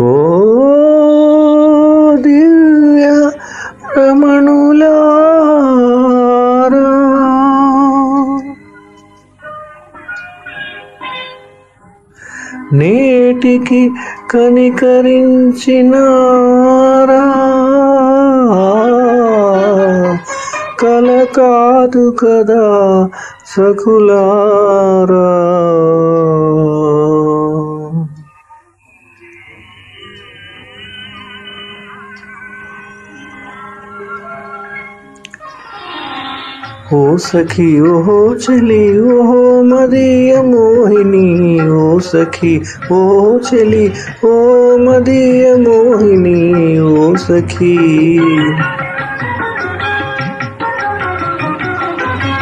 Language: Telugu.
ఓ దివ్య రమణుల నేటికి కనికరించినారా. కల కాదు కదా సకులారా. ओ सखी, ओहो चली, ओहो मदिय मोहिनी, ओ सखी, ओहो चली, ओ मदिय मोहिनी, ओ सखी।